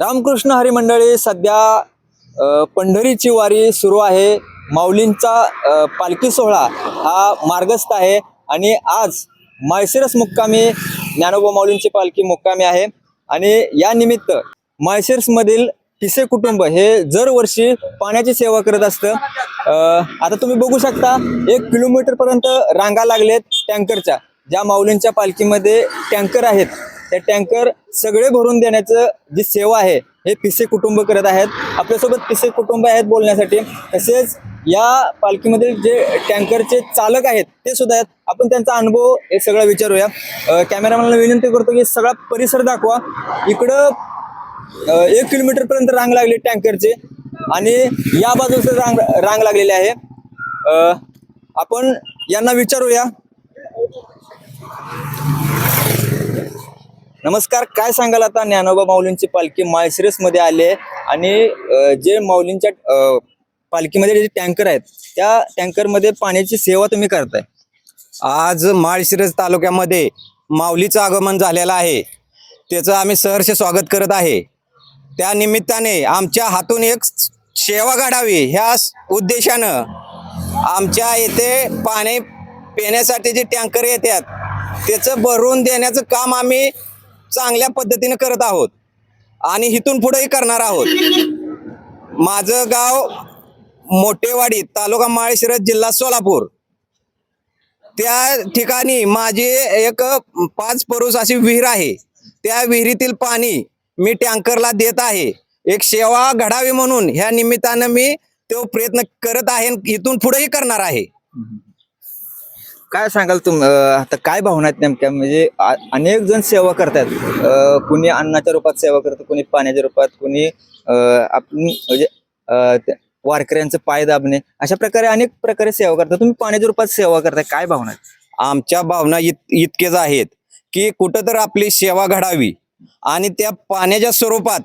रामकृष्ण हरी मंडळी सध्या पंढरीची वारी सुरू आहे. माऊलींचा पालखी सोहळा हा मार्गस्थ आहे. आणि आज माळशिरस मुक्कामी ज्ञानोबा माऊलींची पालखी मुक्कामी आहे. आणि या निमित्त माळशिरसमधील पिसे कुटुंब हे दरवर्षी पाण्याची सेवा करत असतं. आता तुम्ही बघू शकता एक किलोमीटर पर्यंत रांगा लागलेत टँकरच्या ज्या माऊलींच्या पालखीमध्ये टँकर आहेत. त्या टँकर सगळे भरून देण्याचं जी सेवा आहे हे पिसे कुटुंब करत आहेत. आपल्यासोबत पिसे कुटुंब आहेत बोलण्यासाठी. तसेच या पालखीमधील जे टँकरचे चालक आहेत ते सुद्धा आहेत. आपण त्यांचा अनुभव हे सगळं विचारूया. कॅमेरामॅनला विनंती करतो की सगळा परिसर दाखवा. इकडं एक किलोमीटर पर्यंत रांग लागली टँकरची आणि या बाजूचं रांग रांग लागलेली आहे. आपण यांना विचारूया. नमस्कार काय सांगाल आता ज्ञानोबा माऊलींची पालखी माळशिरसमध्ये आली आहे आणि जे माऊलींच्या पालखीमध्ये जे टँकर आहेत त्या टँकरमध्ये पाण्याची सेवा तुम्ही करताय. आज माळशिरस तालुक्यामध्ये माऊलीचं आगमन झालेलं आहे. त्याचं आम्ही सहर्ष स्वागत करत आहे. त्या निमित्ताने आमच्या हातून एक सेवा घडावी ह्या उद्देशानं आमच्या येथे पाणी पिण्यासाठी जे टँकर येतात त्याचं भरून देण्याचं काम आम्ही चांगल्या पद्धतीने करत आहोत. आणि इथून पुढेही करणार आहोत. माझं गाव मोठेवाडी तालुका माळशिरस जिल्हा सोलापूर. त्या ठिकाणी माझी एक पाच परूस अशी विहीर आहे. त्या विहिरीतील पाणी मी टँकरला देत आहे. एक सेवा घडावी म्हणून ह्या निमित्तानं मी तो प्रयत्न करत आहे इथून पुढेही करणार आहे. काय सांगाल तुम आता काय भावना आहेत नेमक्या? म्हणजे आ- अनेक जण सेवा करतात कुणी अन्नाच्या रूपात सेवा करतं कुणी पाण्याच्या रूपात कुणी आपण म्हणजे त्या वारकऱ्यांचं पाय दाबणे. अशा प्रकारे अनेक प्रकारे सेवा करतात. तुम्ही पाण्याच्या रूपात सेवा करताय. काय भावना आहेत? आमच्या भावना इत इतकेच आहेत की कुठं तर आपली सेवा घडावी आणि त्या पाण्याच्या स्वरूपात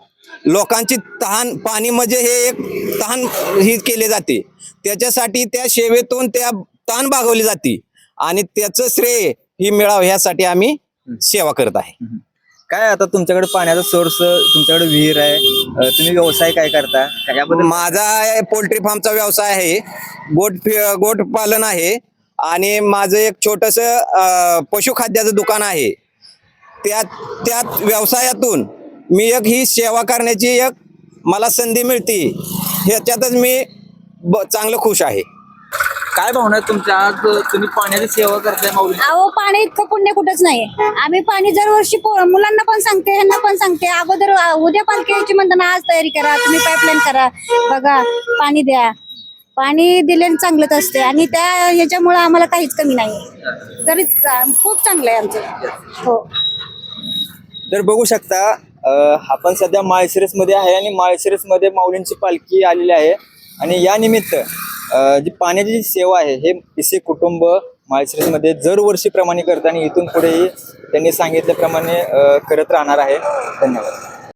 लोकांची तहान पाणी म्हणजे हे एक तहान ही केले जाते. त्याच्यासाठी त्या सेवेतून त्या तहान भागवली जाते. आणि त्याचं श्रेय ही मिळावं ह्यासाठी आम्ही सेवा करत आहे. काय आता तुमच्याकडे पाण्याचा सोर्स तुमच्याकडे विहीर आहे. अ, तुम्ही व्यवसाय काय करता? काय याबद्दल माझा पोल्ट्री फार्मचा व्यवसाय आहे. गोट फि- गोट पालन आहे. आणि माझं एक छोटस पशुखाद्याचं दुकान आहे. त्या त्यात व्यवसायातून मी एक ही सेवा करण्याची एक मला संधी मिळते. ह्याच्यातच मी ब- चांगलं खुश आहे. काय भावना आहेत तुमच्या? आज तुम्ही पाण्याची सेवा करताय माऊली. अहो पाणी इतकं पुण्य कुठंच नाही आम्ही पाणी दरवर्षी पो- मुलांना पण सांगते ह्यांना पण सांगते. अगोदर अ, उद्या पालखी यायची म्हणताना आज तयारी करा तुम्ही पाईपलाईन करा. बघा पाणी द्या. पाणी दिलेलं चांगलंच असते. आणि त्या ह्याच्यामुळं आम्हाला काहीच कमी नाही तरीच अ, खूप चांगलं आहे आमचं. हो. तर बघू शकता अ, आपण सध्या माळशिरसमध्ये आहे आणि माळशिरसमध्ये माऊलींची पालखी आलेली आहे. आणि या निमित्त जी पाण्याची जी सेवा आहे हे पिसे कुटुंब माळशिरसमध्ये दरवर्षी करत आणि इथून पुढेही त्यांनी सांगितल्याप्रमाणे करत राहणार आहे. धन्यवाद.